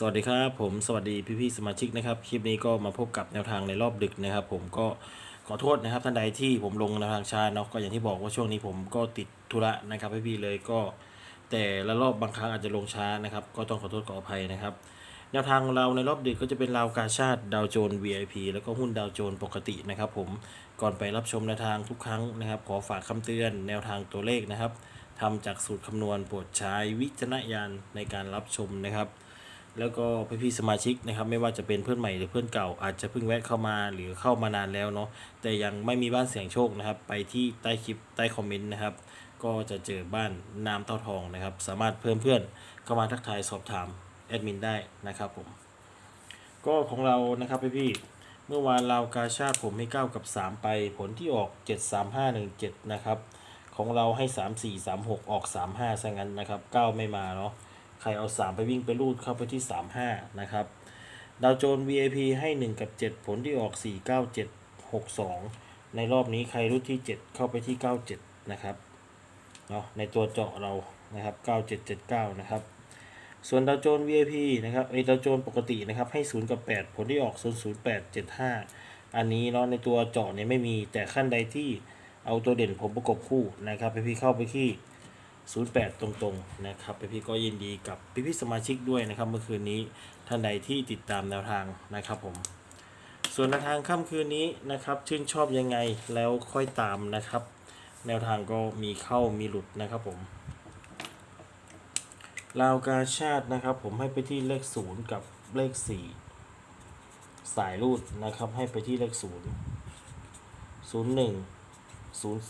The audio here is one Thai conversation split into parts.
สวัสดีครับผมสวัสดีพี่ๆสมาชิกนะครับคลิปนี้ก็มาพบกับแนวทางในรอบดึกนะครับ ผมก็ขอโทษนะครับท่านใดที่ผมลงแนวทางช้าเนาะก็อย่างที่บอกว่าช่วงนี้ผมก็ติดธุระนะครับพี่ๆเลยก็แต่ละรอบบางครั้งอาจจะลงช้านะครับ ก็ต้องขอโทษขออภัยนะครับ แนวทางของเราในรอบดึกก็จะเป็นราวกาชาติดาวโจน VIP แล้วก็หุ้นดาวโจนปกตินะครับผมก่อนไปรับชมแนวทางทุกครั้งนะครับ ขอฝากคำเตือนแนวทางตัวเลขนะครับทำจากสูตรคำนวณโปรดใช้วิจารณญาณในการรับชมนะครับ แล้วก็พี่ๆสมาชิกนะครับ ไม่ว่าจะเป็นเพื่อนใหม่หรือเพื่อนเก่า อาจจะเพิ่งแวะเข้ามาหรือเข้ามานานแล้วเนาะแต่ยังไม่มีบ้านเสียงโชคนะครับ ไปที่ใต้คลิปใต้คอมเมนต์นะครับ ก็จะเจอบ้านน้ำเต้าทองนะครับ สามารถเพิ่มเพื่อนเข้ามาทักทายสอบถามแอดมินได้นะครับผมก็ของเรานะครับพี่ๆเมื่อวานเรากาชาติผมให้ 9 กับ 3 ไปผลที่ออก 7 3 5 1 7 นะครับ ของเราให้ 3 4 3 6 ออก 3 5ซะงั้นนะครับ 9 ไม่มาเนาะ ใครเอา 3 ไปวิ่งไปรูดเข้าไปที่ 3 5 นะครับ ดาวโจน VIP ให้ 1 กับ 7 ผลที่ออก 4 9 7 6 2 ในรอบนี้ใครรูดที่ 7 เข้าไปที่ 97 นะครับ เนาะในตัวเจาะเรา นะครับ 9779 นะครับ ส่วนดาวโจน VIP นะครับไอดาวโจนปกตินะครับให้ 0 กับ 8 ผลที่ออก 0 0 8 7 5 อันนี้เนาะในตัวเจาะเนี่ยไม่มีแต่ขั้นใดที่เอาตัวเด่นผมประกบคู่นะครับพี่เข้าไปที่ 08 ตรงๆนะครับพี่ๆก็ยินดีกับพี่ๆสมาชิกด้วยนะครับเมื่อคืนนี้ท่านใดที่ติดตามแนวทางนะครับผมส่วนแนวทางค่ำคืนนี้นะครับชื่นชอบยังไงแล้วค่อยตามนะครับ แนวทางก็มีเข้ามีหลุดนะครับผมลาวกาชาตินะครับ ผมให้ไปที่เลขศูนย์กับเลขสี่สายรูดนะครับ ให้ไปที่เลขศูนย์ศูนย์หนึ่งศูนย์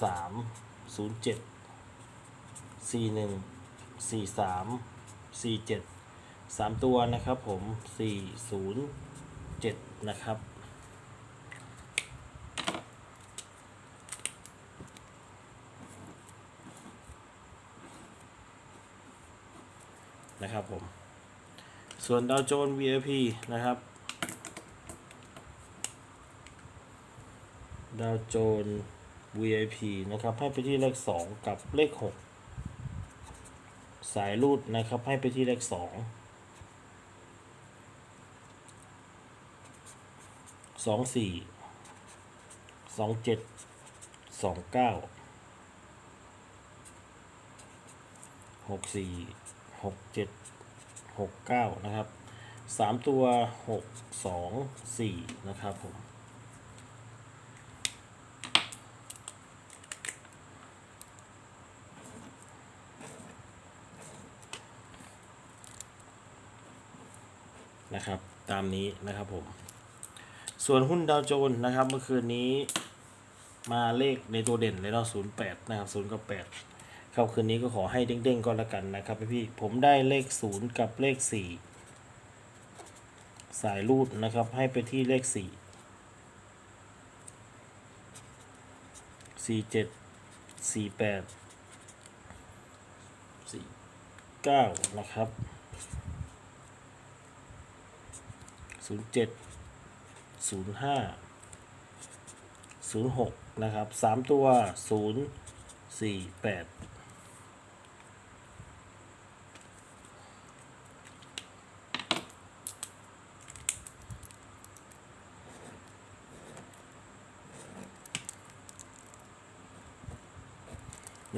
สี่หนึ่งสี่สามสี่เจ็ดสามตัวนะครับผมสี่ศูนย์เจ็ดนะครับนะครับผม ส่วนดาวโจน VIP นะครับ ดาวโจน VIP นะครับ ให้ไปที่เลข 2 กับเลข 6 สายรูดนะครับ ให้ไปที่เลข2สองสี่สองเจ็ดสองเก้าหกสี่หกเจ็ดหกเก้านะครับสามตัวหกสองสี่นะครับผม นะครับ ตามนี้นะครับผม ส่วนหุ้นดาวโจนส์นะครับ เมื่อคืนนี้มาเลขในตัวเด่นเลยเนาะศูนย์แปดนะครับศูนย์กับแปดเข้าคืนนี้ก็ขอให้เด้งๆก็แล้วกันนะครับพี่ๆผมได้เลขศูนย์กับเลขสี่สายรูดนะครับ ให้ไปที่เลขสี่สี่เจ็ดสี่แปดสี่เก้านะครับ ศูนย์เจ็ดศูนย์ห้าศูนย์หกนะครับสามตัวศูนย์สี่แปด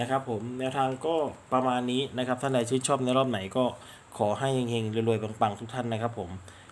นะครับผมแนวทางก็ประมาณนี้นะครับท่านใดชื่นชอบในรอบไหนก็ขอให้เฮงๆรวยๆปังๆทุกท่านนะครับผม